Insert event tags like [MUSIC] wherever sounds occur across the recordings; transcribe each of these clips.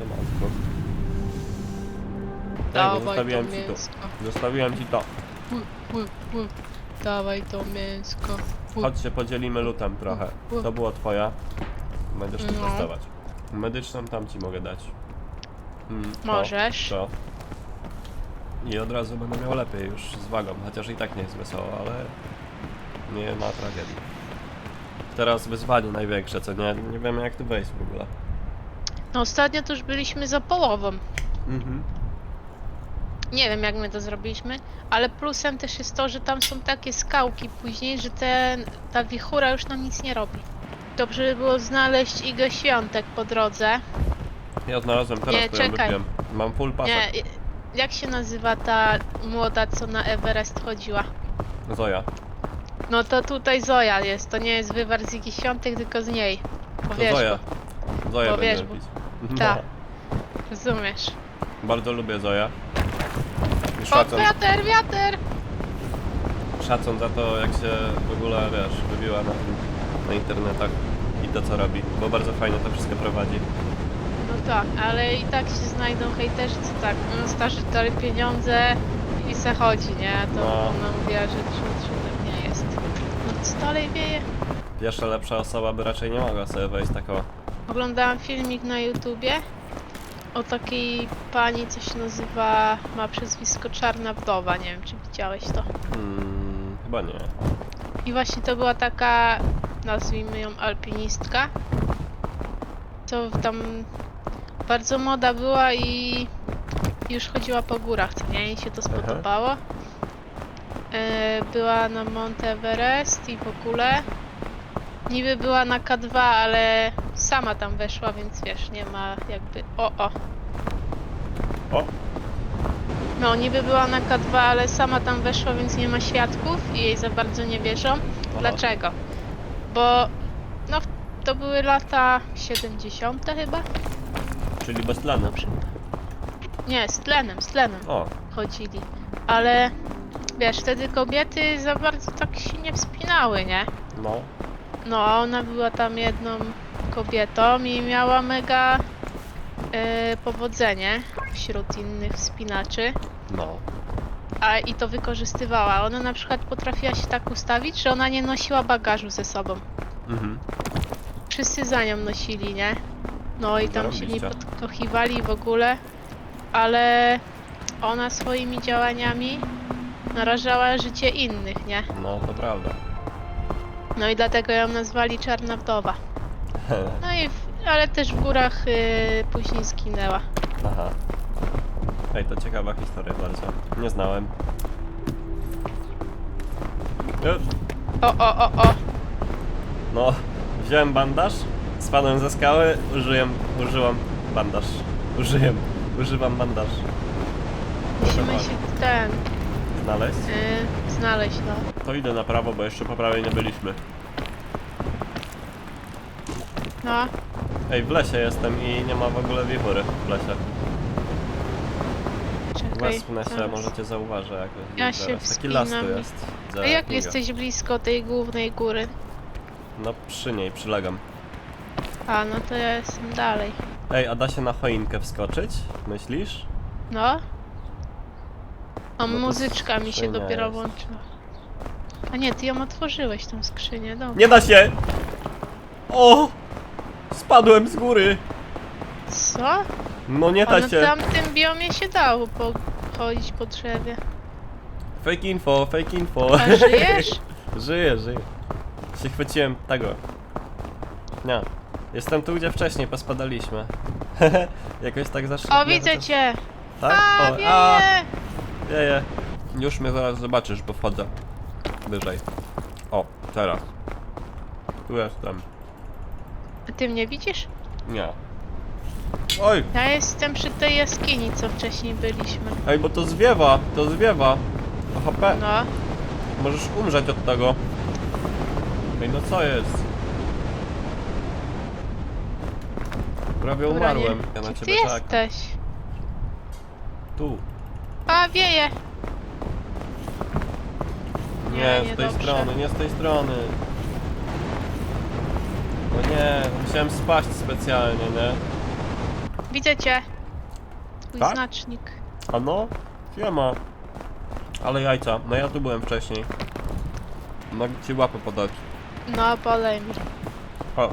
Siemanko. Ej, bo Dawaj zostawiłem to ci to. mięsko. Zostawiłem ci to. Ły, ły, ły. Dawaj to mięsko. Ły. Chodź się podzielimy lutem trochę. To było twoje. Będziesz tu No. testować. Medyczną tam ci mogę dać. Mm, to, Możesz. To. I od razu będę miał lepiej już z wagą, chociaż i tak nie jest wesoło, ale nie ma tragedii. Teraz wyzwanie największe, co nie? Nie wiemy jak tu wejść w ogóle. No ostatnio to już byliśmy za połową. Mhm. Nie wiem jak my to zrobiliśmy, ale plusem też jest to, że tam są takie skałki później, że ten, ta wichura już nam nic nie robi. Dobrze by było znaleźć igę świątek po drodze. Ja znalazłem teraz, Nie, to ją czekaj. wypiłem. Mam full pasek. Nie, jak się nazywa ta młoda, co na Everest chodziła? Zoja. No to tutaj Zoja jest, to nie jest wywar z Igi Świątek, tylko z niej. To Powiesz, Zoja. Zoja Bo pić. Tak. rozumiesz. Bardzo lubię Zoja. I O, szacun, wiater, wiater! szacun za to, jak się w ogóle, wiesz, wybiła na, tym, na internetach i to, co robi. Bo bardzo fajnie to wszystko prowadzi. No tak, ale i tak się znajdą hejterzy, co tak, no starzy dali pieniądze i se chodzi, nie? To No. ona mówiła, że trud, trudem nie jest. No co dalej wieje? Jeszcze lepsza osoba by raczej nie mogła sobie wejść taką. Oglądałam filmik na YouTubie o takiej pani, co się nazywa, ma przezwisko Czarna Wdowa, nie wiem czy widziałeś to. Hmm, chyba nie. I właśnie to była taka, nazwijmy ją alpinistka, co tam bardzo moda była i już chodziła po górach, co nie? Jej się to spodobało. E, Była na Mount Everest i w ogóle. Niby była na K2, ale sama tam weszła, więc wiesz, nie ma jakby... O, o! O! No, niby była na K2, ale sama tam weszła, więc nie ma świadków i jej za bardzo nie wierzą. Dlaczego? Bo no to były lata 70 chyba? Czyli bez tlenu. Dobrze. Nie, z tlenem, z tlenem O, chodzili. Ale wiesz, wtedy kobiety za bardzo tak się nie wspinały, nie? no. No, a ona była tam jedną kobietą i miała mega e, powodzenie wśród innych wspinaczy. No. A i to wykorzystywała. Ona na przykład potrafiła się tak ustawić, że ona nie nosiła bagażu ze sobą. Mhm. Wszyscy za nią nosili, nie? No i tam się nie Zarobiście. podkochiwali w ogóle, ale ona swoimi działaniami narażała życie innych, nie? No, to prawda. No i dlatego ją nazwali Czarna Wdowa. [LAUGHS] No i w, ale też w górach y, później zginęła. Aha. Ej, to ciekawa historia bardzo. Nie znałem. Już. O, o, o, o! No, wziąłem bandaż, spadłem ze skały, użyłem, użyłam bandaż. Użyłem, używam bandaż. Musimy się ten Znaleźć? y, znaleźć, no. To idę na prawo, bo jeszcze po prawej nie byliśmy. No, Ej, w lesie jestem i nie ma w ogóle wichury w lesie. czekaj. Wespnę się, zaraz. może cię zauważę jakoś. Ja się Taki las tu wspinam. jest. A jak jesteś blisko tej głównej góry? No przy niej, przylegam. A, no to ja jestem dalej. Ej, a da się na choinkę wskoczyć? Myślisz? No. O, No to muzyczka mi się skrzynia dopiero jest. włączyła. A nie, ty ją otworzyłeś, tą skrzynię, dobra. Nie da się! O! Spadłem z góry! Co? No nie da się. tamtym biomie się dało chodzić po drzewie. Fake info, fake info. A żyjesz? [LAUGHS] żyję, żyję. Się chwyciłem tego. Nie. Jestem tu, gdzie wcześniej pospadaliśmy. [LAUGHS] Jakoś tak zacznie. O, widzę cię! Tak? A, O, wieje! wieje. Już mnie zaraz zobaczysz, bo wchodzę wyżej. O, teraz. Tu jestem. A ty mnie widzisz? Nie. Oj! Ja jestem przy tej jaskini, co wcześniej byliśmy. Ej, bo to zwiewa, to zwiewa. O HP. No. Możesz umrzeć od tego. Ej, no co jest? Prawie Dobra, umarłem. nie. Ja na Gdzie ty ciebie czekam. jesteś? Tu. A, wieje! Nie, Nie, z tej niedobrze. strony, nie z tej strony. No nie, musiałem spaść specjalnie, nie? Widzę cię. Twój Tak? znacznik. A no, siema. Ale jajca, no ja tu byłem wcześniej. Mogę ci łapę podać. No, polej mi. O.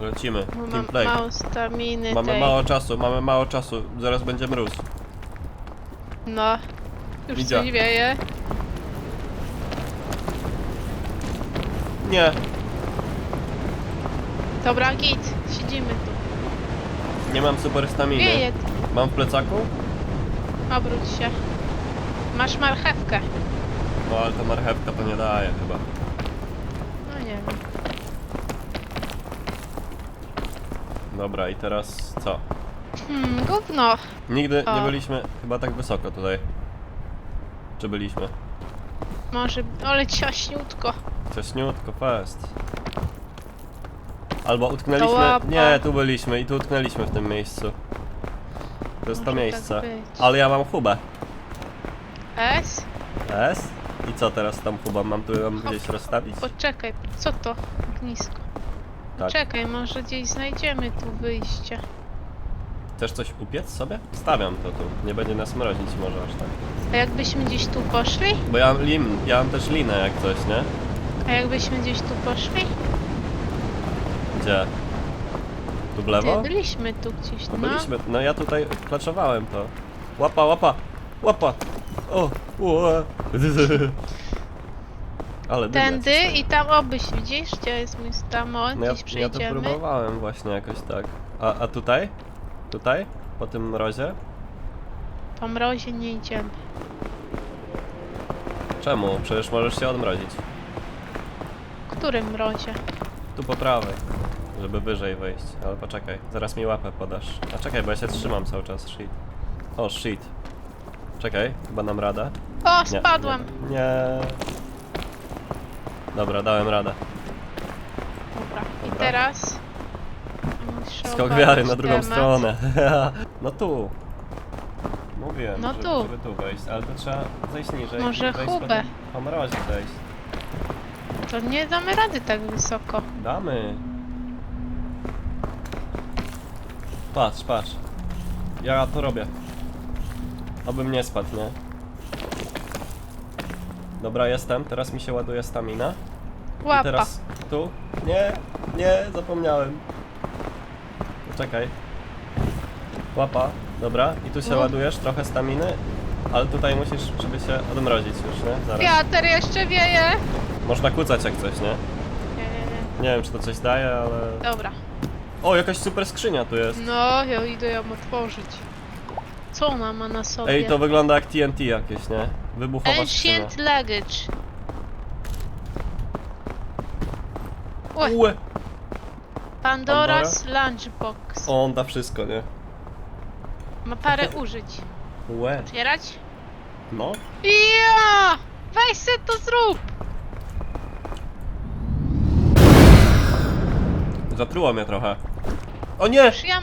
Lecimy, Bo mam teamplay. mało staminy Mamy tej. mało czasu, mamy mało czasu, zaraz będzie mróz. No. Już Idzie. coś wieje. Nie, Dobra, git. Siedzimy tu. nie mam super staminy. Wieje. Mam w plecaku? Obróć się. Masz marchewkę. No ale ta marchewka to nie daje chyba. No nie wiem. Dobra i teraz co? Hmm, gówno. Nigdy nie O. byliśmy chyba tak wysoko tutaj. Czy byliśmy? Może, ale ciaśniutko. Wcześniutko, fest. Albo utknęliśmy... Nie, tu byliśmy i tu utknęliśmy w tym miejscu. To jest to Może miejsce. tak być. Ale ja mam hubę. S? S? I co teraz z tą hubą? Mam tu ją gdzieś rozstawić? Poczekaj, co to? Ognisko. Tak. Czekaj, może gdzieś znajdziemy tu wyjście. Chcesz coś upiec sobie? Stawiam to tu. Nie będzie nas mrozić może aż tak. A jakbyśmy gdzieś tu poszli? Bo ja mam lim, ja mam też linę jak coś, nie? A jakbyśmy gdzieś tu poszli? Gdzie? Tu w lewo? Ty, byliśmy tu gdzieś, No no. byliśmy, no ja tutaj klaczowałem to. Łapa, łapa, łapa! O! Ue. [LAUGHS] Ale dym Tędy i tam obyś, widzisz? Gdzie jest mój stamon? tego. no ja, Gdzieś ja to przejdziemy. próbowałem właśnie jakoś tak. A, a tutaj? Tutaj? Po tym mrozie? po mrozie nie idziemy. Czemu? Przecież możesz się odmrozić. W którym mrozie? Tu po prawej. Żeby wyżej wejść. Ale poczekaj, zaraz mi łapę podasz. A czekaj, bo ja się trzymam cały czas. Shit. O, shit. Czekaj, chyba nam radę. O, Nie, spadłam! Nie. nie. Dobra, dałem radę. Dobra. I Dobra. teraz... muszę Skok wiary na drugą temat. stronę. [LAUGHS] no tu. Mówiłem, No żeby, tu. żeby tu wejść, ale to trzeba zejść niżej. Może hubę. potem Po mrozie wejść. To nie damy rady tak wysoko. Damy. Patrz, patrz. Ja to robię. Obym nie spadł, nie? Dobra, jestem. Teraz mi się ładuje stamina. I Łapa. teraz tu. Nie, nie, zapomniałem. Poczekaj. Łapa, dobra. I tu się No. ładujesz, trochę staminy. Ale tutaj musisz, żeby się odmrozić już, nie? Zaraz. Wiatr jeszcze wieje! Można kucać jak coś, nie? Nie, nie, nie. Nie wiem, czy to coś daje, ale... Dobra. O, jakaś super skrzynia tu jest. No, ja idę ją otworzyć. Co ona ma na sobie? Ej, to wygląda jak TNT jakieś, nie? Wybuchowa skrzynia. Ancient luggage. Ue, Ue. Pandora's lunchbox. O, on da wszystko, nie? Ma parę [LAUGHS] użyć. Ue. Otwierać? No. Ja! Weź se to zrób! Zatruło mnie trochę. O nie! Już ja...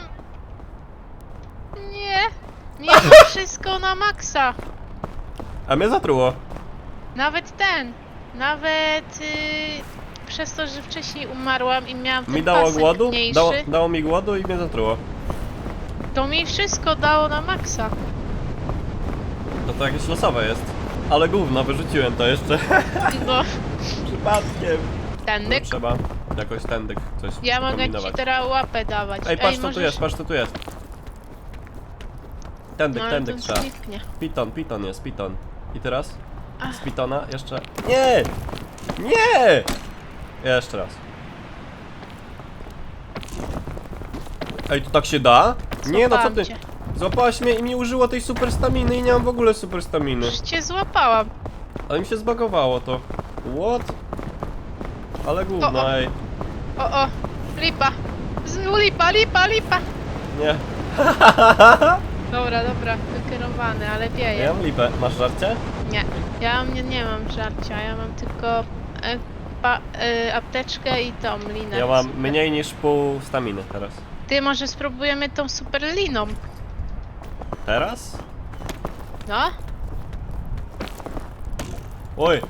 Nie! Nie, to [LAUGHS] wszystko na maksa. A mnie zatruło. Nawet ten. Nawet y, przez to, że wcześniej umarłam i miałam ten Mi dało pasek głodu? mniejszy, Dało, dało mi głodu i mnie zatruło. to mi wszystko dało na maksa. To to jakieś losowe jest. Ale gówno, wyrzuciłem to jeszcze. No, [LAUGHS] Przypadkiem. No, trzeba jakoś tędy coś Ja mogę ci kombinować. teraz łapę dawać. Ej, patrz co tu możesz- jest, patrz co tu jest. Tędyk, No, ale to trzeba. zniknie. Piton, piton jest, piton. I teraz? Z pitona jeszcze... Nie! Nie! Jeszcze raz. Ej, to tak się da? Nie, no co Złapałam ty? cię. Złapałaś mnie i mi użyło tej super staminy i nie mam w ogóle super staminy. Już cię złapałam. Ale mi się zbagowało to. What? Ale gówno, ej. O, o, lipa. Z, lipa, lipa, lipa. Nie. [LAUGHS] Dobra, dobra, wykierowany, ale Ja wieje. mam lipę. Masz żarcie? Nie, ja nie, nie mam żarcia, ja mam tylko e, pa, e, apteczkę i tą linę. Ja mam super. mniej niż pół staminy teraz. Ty, może spróbujemy tą super liną. Teraz? No? Oj!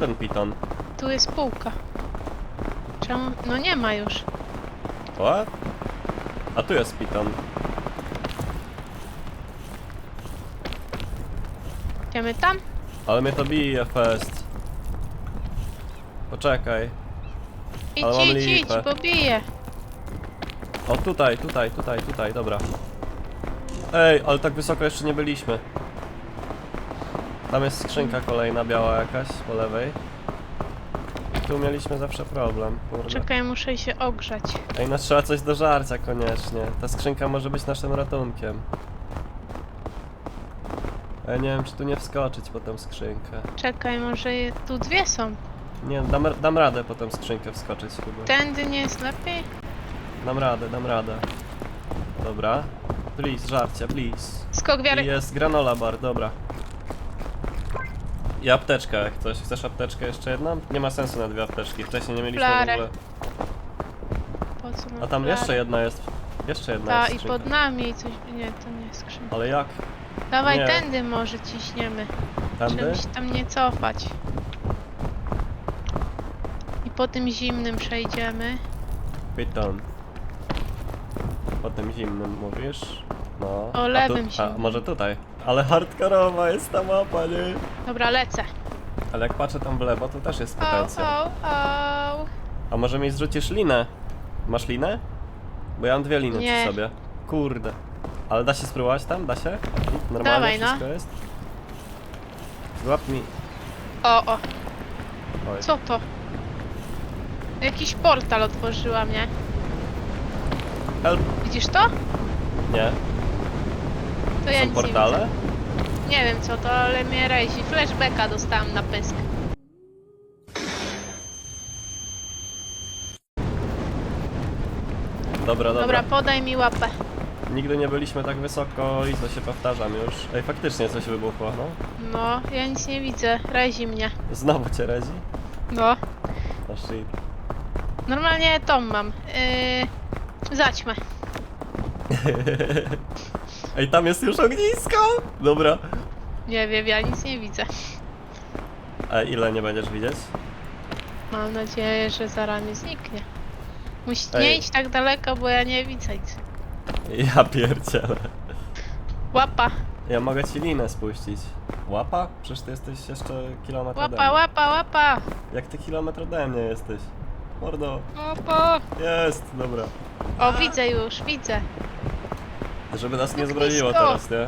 Ten piton? Tu jest półka. Czemu? No nie ma już. What? A tu jest piton. Idziemy tam? Ale mnie to bije fest. Poczekaj. Idź, Ale mam idź, idź, lipę. bo bije. O tutaj, tutaj, tutaj, tutaj, dobra. Ej, ale tak wysoko jeszcze nie byliśmy. Tam jest skrzynka kolejna biała jakaś po lewej. Tu mieliśmy zawsze problem, kurde. Czekaj, muszę się ogrzać. Ej, no trzeba coś do żarcia koniecznie. Ta skrzynka może być naszym ratunkiem. Ja nie wiem, czy tu nie wskoczyć po tą skrzynkę. Czekaj, może je... tu dwie są. Nie, dam, dam radę po tą skrzynkę wskoczyć chyba. Tędy nie jest lepiej? Dam radę, dam radę. Dobra. Please, żarcie, please. Skok I wiary. jest granola bar, dobra. I apteczka jak coś. Chcesz apteczkę jeszcze jedną? Nie ma sensu na dwie apteczki. Wcześniej nie mieliśmy w Flarę. ogóle. Po co nam A tam jeszcze jedna jest. Jeszcze jedna Ta jest i skrzynka. pod nami coś... Nie, to nie jest skrzynka. Ale jak? Dawaj Nie. tędy może ciśniemy. Tędy? Żeby się tam nie cofać. I po tym zimnym przejdziemy. Pyton. Po tym zimnym mówisz? No. O A lewym A zimnym. może tutaj? Ale hardkorowa jest ta mapa, nie? Dobra, lecę. Ale jak patrzę tam w lewo, to też jest Au, potencjał. au, au. A może mi zrzucisz linę? Masz linę? Bo ja mam dwie liny Nie. przy sobie. Kurde. Ale da się spróbować tam? Da się? Normalnie Dawaj, no. wszystko jest? Złap mi... O, o, Oj. co to? Jakiś portal otworzyła mnie. Help! Widzisz to? Nie. To ja Są nic nie portale? widzę. Nie wiem co to, ale mnie rejsi. Flashbacka dostałam na pysk. Dobra, dobra. Dobra, podaj mi łapę. Nigdy nie byliśmy tak wysoko i to się powtarzam już. Ej, faktycznie coś wybuchło, no. No, ja nic nie widzę. Rezi mnie. Znowu cię rezi? No. Oh shit. Normalnie tom mam. Yy, zaćmę. [LAUGHS] Ej, tam jest już ognisko! Dobra. Nie wiem, ja nic nie widzę. A ile nie będziesz widzieć? Mam nadzieję, że zaraz nie zniknie. Musi Ej. nie iść tak daleko, bo ja nie widzę nic. Ja pierdzielę. Łapa, Ja mogę ci linę spuścić. Łapa? Przecież ty jesteś jeszcze kilometr ode łapa, mnie. łapa, łapa. Jak ty kilometr ode mnie jesteś? Mordo. Łapa. Jest, dobra. O, widzę już, widzę. Żeby nas nie zbroiło blisko. teraz, nie?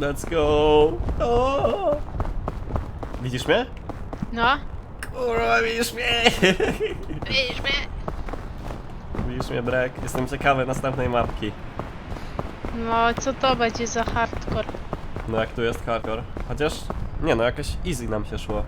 Let's go! O! Widzisz mnie? No, Kurwa, widzisz mnie! [LAUGHS] widzisz mnie? widzisz mnie, Brek? Jestem ciekawy następnej mapki. No, co to będzie za hardcore? No jak tu jest hardcore? Chociaż, nie no, jakoś easy nam się szło.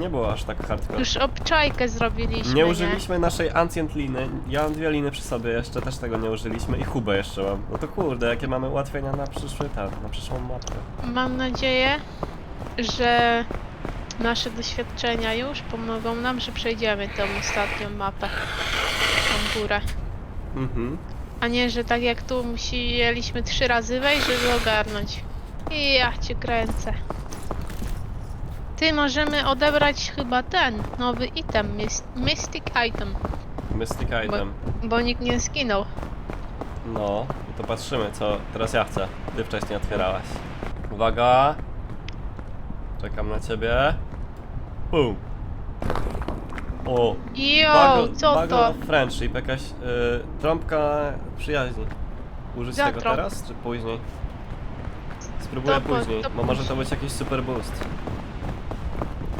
Nie było aż tak hardcore. Już obczajkę zrobiliśmy, Nie użyliśmy naszej ancient liny. Ja mam dwie liny przy sobie jeszcze, też tego nie użyliśmy i hubę jeszcze mam. No to kurde, jakie mamy ułatwienia na przyszły ten, na przyszłą mapkę. Mam nadzieję, że nasze doświadczenia już pomogą nam, że przejdziemy tą ostatnią mapę. Tą górę. Mhm. A nie, że tak jak tu musieliśmy trzy razy wejść, żeby ogarnąć. I ja cię kręcę. Ty, możemy odebrać chyba ten, nowy item, mys- Mystic Item, Mystic item. bo nikt nie skinął. No, i to patrzymy, co teraz ja chcę. Ty wcześniej otwierałaś. Uwaga! Czekam na ciebie. Pum! O! Jo, Bugle- co bugle to? of Friendship, jakaś y, trąbka przyjaźni. Użyć Za tego trąb- teraz, czy później? Spróbuję To po- później, to bo może to później. być jakiś super boost.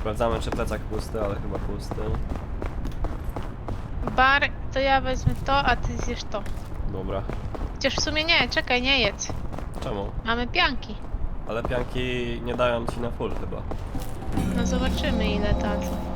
Sprawdzamy, czy plecak pusty, ale chyba pusty. Bar, to ja wezmę to, a ty zjesz to. Dobra. Chociaż w sumie nie, czekaj, nie jedz. Czemu? Mamy pianki. Ale pianki nie dają ci na full chyba. No zobaczymy ile dadzą.